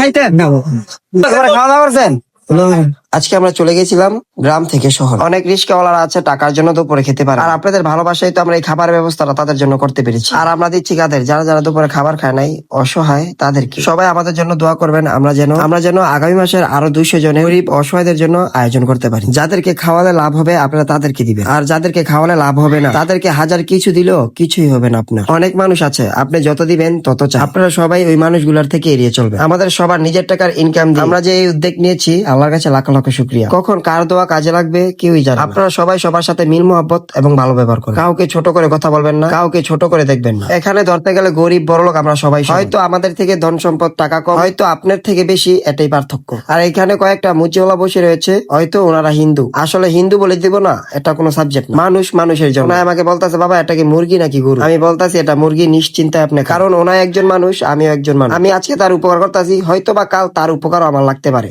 খাইতেন? না খাওয়া দাওয়া করছেন? আজকে আমরা চলে গেছিলাম গ্রাম থেকে শহর। অনেক রিস্কাওয়ালারা আছে টাকার জন্য দুপুরে খেতে পারে আর আপনাদের ভালোবাসায় তো আমরা এই খাবার ব্যবস্থাটা তাদের জন্য করতে পেরেছি। আর আমরা দিচ্ছি কাদের? যারা যারা দুপুরে খাবার খায় নাই অসহায় তাদেরকে। সবাই আমাদের জন্য দোয়া করবেন আমরা যেন আমরা যেন আগামী মাসের আরও দুইশো জনের গরিব অসহায়দের জন্য আয়োজন করতে পারি। যাদেরকে খাওয়ালে লাভ হবে আপনারা তাদেরকে দিবেন। আর যাদেরকে খাওয়ালে লাভ হবে না তাদেরকে হাজার কিছু দিলেও কিছুই হবে না আপনার। অনেক মানুষ আছে আপনি যত দিবেন তত চান। আপনারা সবাই ওই মানুষগুলোর থেকে এড়িয়ে চলবে আমাদের সবার নিজের টাকার ইনকাম আমরা যে এই উদ্যোগ নিয়েছি আল্লাহর কাছে লাখ লাখ শুক্রিয়া। কখন কার দোয়া কাজে লাগবে কেউই জানে আপনারা সবাই সবার সাথে মিল মোহাব্বত এবং ভালো ব্যবহার করেন। কাউকে ছোট করে কথা বলবেন না। কাউকে ছোট করে দেখবেন না। এখানে ধরতে গেলে গরিব বড় লোক আমরা সবাই হয়তো আমাদের থেকে ধন সম্পদ টাকা কম হয়তো আপনার থেকে বেশি এটাই পার্থক্য। আর এখানে কয়েকটা মুচিওয়ালা বসে রয়েছে হয়তো ওনারা হিন্দু। আসলে হিন্দু বলে দিব না এটা কোনো সাবজেক্ট মানুষ মানুষের জন্য। ওনায় আমাকে বলতেছে বাবা এটা কি মুরগি নাকি গরু? আমি বলতাছি এটা মুরগি নিশ্চিন্তায় আপনি কারণ ওনায় একজন মানুষ আমিও একজন মানুষ। আমি আজকে তার উপকার করতেছি হয়তো বা কাল তার উপকার আমার লাগতে পারে।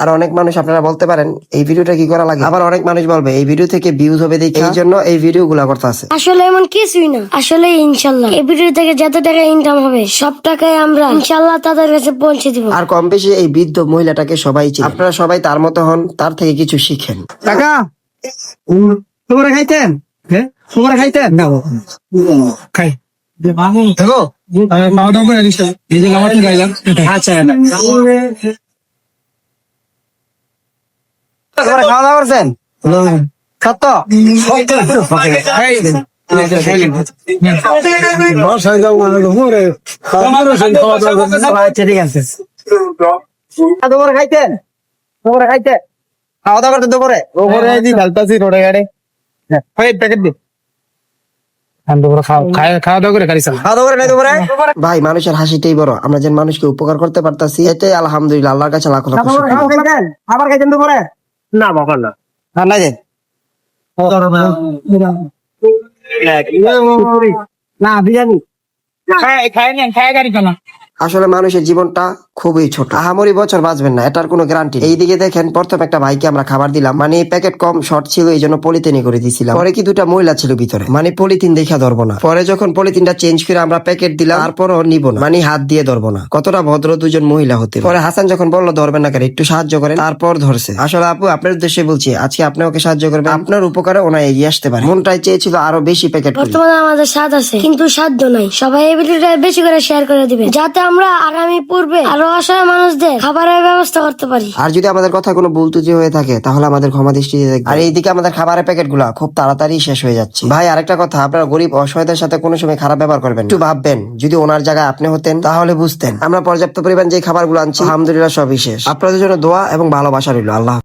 আর অনেক মানুষ আপনারা বলতে পারেন এই ভিডিওটা কি করা লাগে? আবার অনেক মানুষ বলবে এই ভিডিও থেকে ভিউজ হবে দেখে। এই জন্য এই ভিডিও গুলা করতে আছে। আসলে এমন কিছুই না। আসলে ইনশাল্লাহ। এই ভিডিও থেকে যত টাকা ইনকাম হবে সব টাকাই আমরা ইনশাল্লাহ তাদের কাছে পৌঁছে দিব। আর কম বেশি এই বৃদ্ধ মহিলাটাকে সবাই চিনে। আপনারা সবাই তার মতো হন তার থেকে কিছু শিখেন। কাকা তোমরা খাইতেন? হ্যাঁ তোমরা খাইতেন? না খাই। দেখো খাওয়া দাওয়া করে দিচ্ছে এই যে আমার গাইলাম আচ্ছা তোমরা খাওয়া দাওয়া করছেন? সত্য খাইতেন? খাইতেন? খাওয়া দাওয়া দুপুরে? দুপুরে রোডে গাড়ে। হয়। প্যাকেট ভাই মানুষের হাসিটাই বড়। আমরা যেন মানুষকে উপকার করতে পারতাছি এটাই আলহামদুলিল্লাহ আল্লাহর কাছে লাখ লাখ শুকরিয়া। বাবা না। দুপুরে না বাবা। না বিরিয়ানি। খায় খায় গাড়ি বিরিয়ানি আসলে মানুষের জীবনটা খুবই ছোট। আহামরি বছর বাঁচবেন না, এটার কোনো গ্যারান্টি এইদিকে দেখেন, প্রথম একটা ভাইকে আমরা খাবার দিলাম। মানে প্যাকেট কম শর্ট ছিল, এই জন্য পলিথিনে করে দিছিলাম। পরে কি দুটা মহিলা ছিল ভিতরে? মানে পলিথিন দেখা ধরবো না। পরে যখন পলিথিনটা চেঞ্জ করে আমরা প্যাকেট দিলাম, তারপরও নিব না। মানে হাত দিয়ে ধরবো না। কতটা ভদ্র দুজন মহিলা হতে পরে। হাসান যখন বলল, ধরবেন না কেন, একটু সাহায্য করেন। তারপর ধরছে। আসলে আপু, আপনার উদ্দেশ্যে বলছি, আজকে আপনি ওকে সাহায্য করবেন। আপনার উপকারে ওনা এগিয়ে আসতে পারে। মনটাই চেয়েছিল আরও বেশি প্যাকেট বর্তমানে আমাদের স্বাদ আছে, কিন্তু সাধ্য নাই। সবাই এই ভিডিওটা বেশি করে শেয়ার করে দিবেন যাতে আমরা আগামী পূর্বে আরও অসহায় মানুষদের খাবারের ব্যবস্থা করতে পারি। আর যদি আমাদের কথা কোনো ভুল ত্রুটি হয়ে থাকে, তাহলে আমাদের ক্ষমা দৃষ্টিতে দেখবেন। আর এইদিকে আমাদের খাবারের প্যাকেটগুলা খুব তাড়াতাড়ি শেষ হয়ে যাচ্ছে। ভাই, আরেকটা কথা, আপনারা গরিব অসহায়দের সাথে কোনো সময় খারাপ ব্যবহার করবেন একটু ভাববেন, যদি ওনার জায়গায় আপনি হতেন, তাহলে বুঝতেন। আমরা পর্যাপ্ত পরিমাণ যে খাবারগুলো আনছি, আলহামদুলিল্লাহ সবই শেষ। আপনাদের জন্য দোয়া এবং ভালোবাসা রইল। আল্লাহ